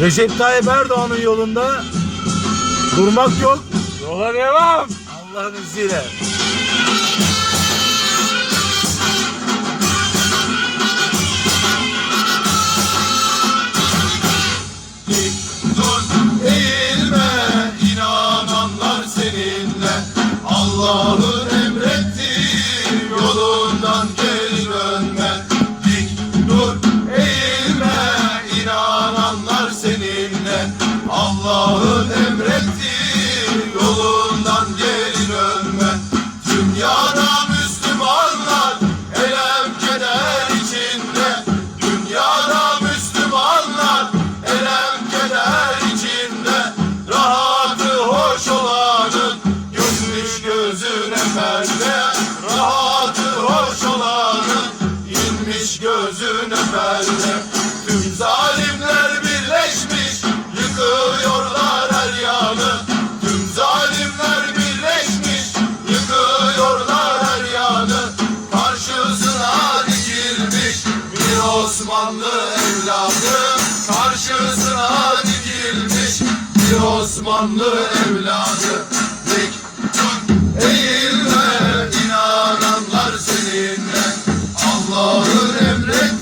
Recep Tayyip Erdoğan'ın yolunda durmak yok. Yola devam. Allah'ın izniyle. Gözüne perde Tüm zalimler birleşmiş yıkıyorlar her yanı. Tüm zalimler birleşmiş yıkıyorlar her yanı. Karşısına dikilmiş bir Osmanlı evladı. Karşısına dikilmiş bir Osmanlı evladı. Dik tut eğilme Allah'ın emrettiği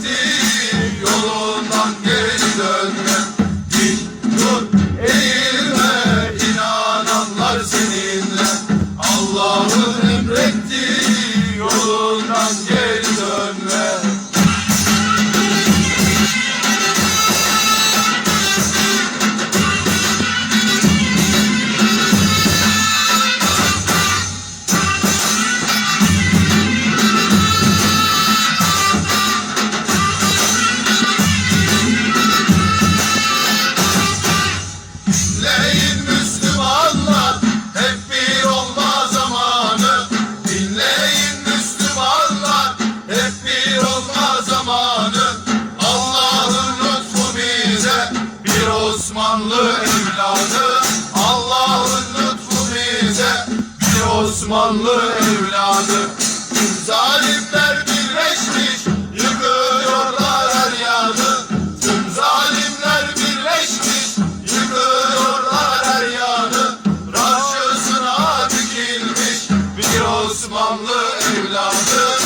zalimler birleşmiş yıkıyorlar her yanı. Tüm zalimler birleşmiş yıkıyorlar her yanı. Karşısına dikilmiş bir Osmanlı evladı.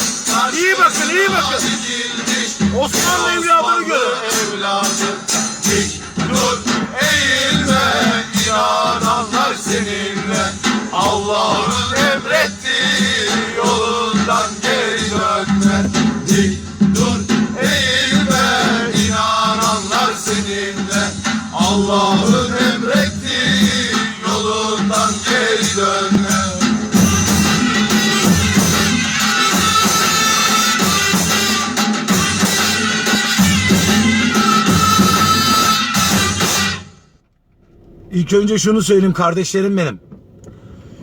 İyi bakın, iyi bakın. Osmanlı bir yolundan geri dönme İlk önce şunu söyleyeyim kardeşlerim benim.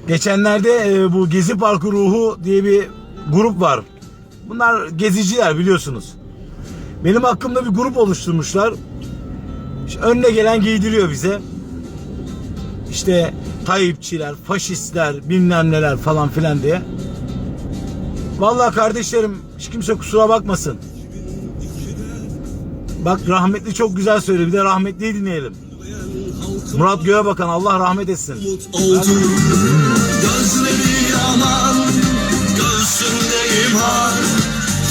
Geçenlerde e, bu Gezi Parkı Ruhu diye bir grup var. Bunlar geziciler biliyorsunuz. Benim hakkımda bir grup oluşturmuşlar. İşte önüne gelen giydiriyor bize. İşte Tayyipçiler, faşistler, bilmem neler falan filan diye. Vallahi kardeşlerim hiç kimse kusura bakmasın. Bak rahmetli çok güzel söylüyor. Bir de rahmetliyi dinleyelim. Murat Göğebakan Allah rahmet etsin. Gözleri yanan Göğsünde iman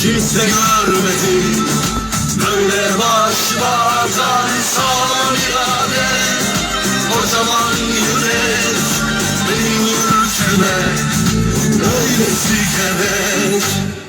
Kimse görmedi Böyle başbakan sağlam Gerek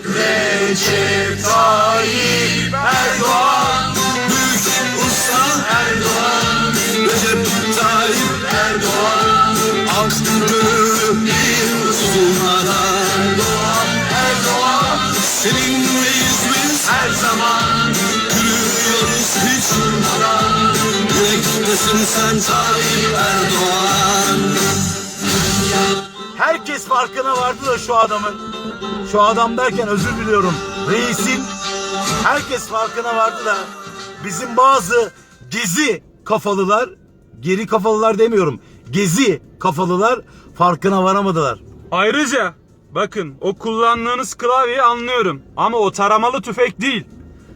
Recep Tayyip Erdoğan. Büyük Usta Erdoğan. Recep Tayyip Erdoğan. Aklını bir uzunlara. Erdoğan Erdoğan. Seninleyiz biz her zaman. Yürüyoruz hiç durmadan Yürektesin sen Tayyip farkına vardı da şu adamın. Şu adam derken özür diliyorum. Reisin herkes farkına vardı da bizim bazı gezi kafalılar, geri kafalılar demiyorum. Gezi kafalılar farkına varamadılar. Ayrıca bakın o kullandığınız klavyeyi anlıyorum ama o taramalı tüfek değil.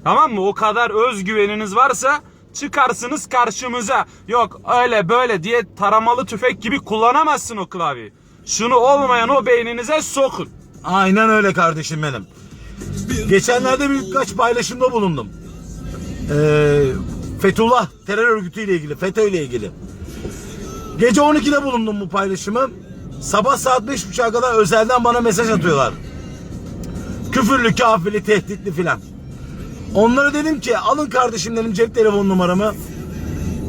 Tamam mı? O kadar özgüveniniz varsa çıkarsınız karşımıza. Yok öyle böyle diye taramalı tüfek gibi kullanamazsın o klavyeyi. Şunu olmayan o beyninize sokun. Aynen öyle kardeşim benim. Geçenlerde birkaç paylaşımda bulundum. Ee, Fethullah terör örgütüyle ilgili, FETÖ ile ilgili. Gece 12'de bulundum bu paylaşımı. Sabah saat 5.30'a kadar özelden bana mesaj atıyorlar. Küfürlü, kafirli, tehditli filan. Onlara dedim ki alın kardeşim dedim cep telefon numaramı.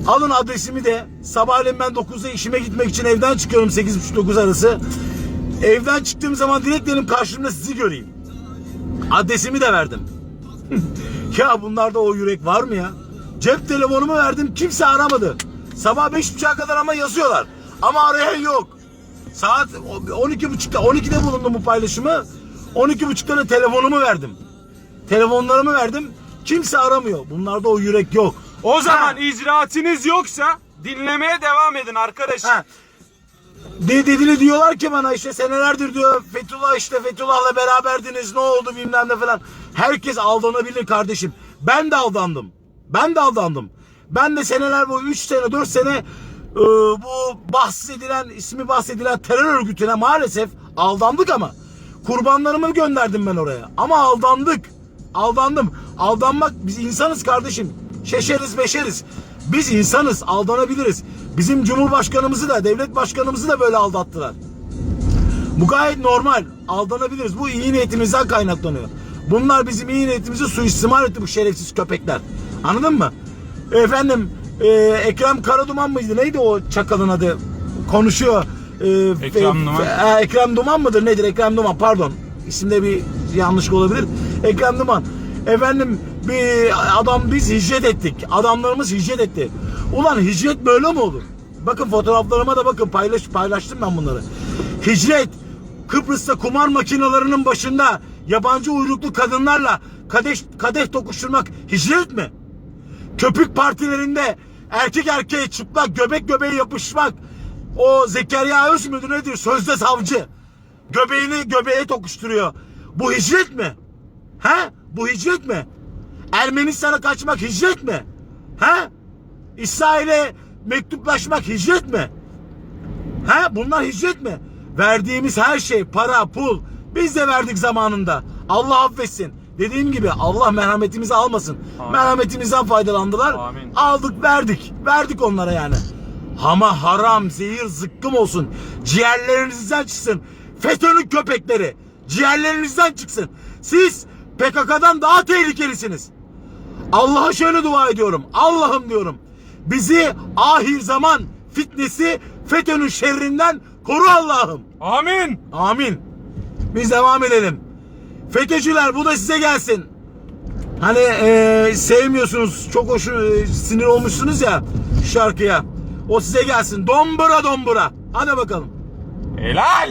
Alın adresimi de sabahleyin ben 9'da işime gitmek için evden çıkıyorum 8.30-9 arası. Evden çıktığım zaman direkt dedim karşımda sizi göreyim. Adresimi de verdim. ya bunlarda o yürek var mı ya? Cep telefonumu verdim kimse aramadı. Sabah 5.30'a kadar ama yazıyorlar. Ama arayan yok. Saat 12.30'da 12'de bulundum bu paylaşımı. 12.30'da da telefonumu verdim. Telefonlarımı verdim. Kimse aramıyor. Bunlarda o yürek yok. O zaman Ha. icraatiniz yoksa dinlemeye devam edin arkadaşım. Ha. De dediğini diyorlar ki bana işte senelerdir diyor Fethullah işte Fethullah'la beraberdiniz ne oldu bilmem ne falan. Herkes aldanabilir kardeşim. Ben de aldandım. Ben de aldandım. Ben de seneler boyu 3 sene 4 sene e, bu bahsedilen ismi bahsedilen terör örgütüne maalesef aldandık ama kurbanlarımı gönderdim ben oraya. Ama aldandık. Aldandım. Aldanmak biz insanız kardeşim. Şeşeriz beşeriz. Biz insanız aldanabiliriz. Bizim cumhurbaşkanımızı da devlet başkanımızı da böyle aldattılar. Bu gayet normal. Aldanabiliriz. Bu iyi niyetimizden kaynaklanıyor. Bunlar bizim iyi niyetimizi suistimal etti bu şerefsiz köpekler. Anladın mı? Efendim e, Ekrem Karaduman mıydı? Neydi o çakalın adı? Konuşuyor. E, Ekrem Duman. e, Ekrem Duman mıdır? Nedir? Ekrem Duman pardon. İsimde bir yanlışlık olabilir. Ekrem Duman. Efendim bir adam biz hicret ettik. Adamlarımız hicret etti. Ulan hicret böyle mi olur? Bakın fotoğraflarıma da bakın paylaş paylaştım ben bunları. Hicret Kıbrıs'ta kumar makinelerinin başında yabancı uyruklu kadınlarla kadeh, kadeh tokuşturmak hicret mi? Köpük partilerinde erkek erkeğe çıplak göbek göbeğe yapışmak o Zekeriya Öz müdür nedir sözde savcı göbeğini göbeğe tokuşturuyor. Bu hicret mi? He? Bu hicret mi? Ermenistan'a kaçmak hicret mi? He? İsrail'e mektuplaşmak hicret mi? He? Bunlar hicret mi? Verdiğimiz her şey para, pul biz de verdik zamanında. Allah affetsin. Dediğim gibi Allah merhametimizi almasın. Amin. Merhametimizden faydalandılar. Amin. Aldık verdik. Verdik onlara yani. Ama haram, zehir, zıkkım olsun. Ciğerlerinizden çıksın. FETÖ'nün köpekleri. Ciğerlerinizden çıksın. Siz PKK'dan daha tehlikelisiniz. Allah'a şöyle dua ediyorum. Allah'ım diyorum. Bizi ahir zaman fitnesi FETÖ'nün şerrinden koru Allah'ım. Amin. Amin. Biz devam edelim. FETÖ'cüler bu da size gelsin. Hani eee, sevmiyorsunuz, çok hoş eee, sinir olmuşsunuz ya şarkıya. O size gelsin. Dombura dombura. Hadi bakalım. Helal.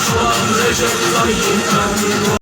sırdaş olan gariplere Yoldaş olan Recep Tayyip Erdoğan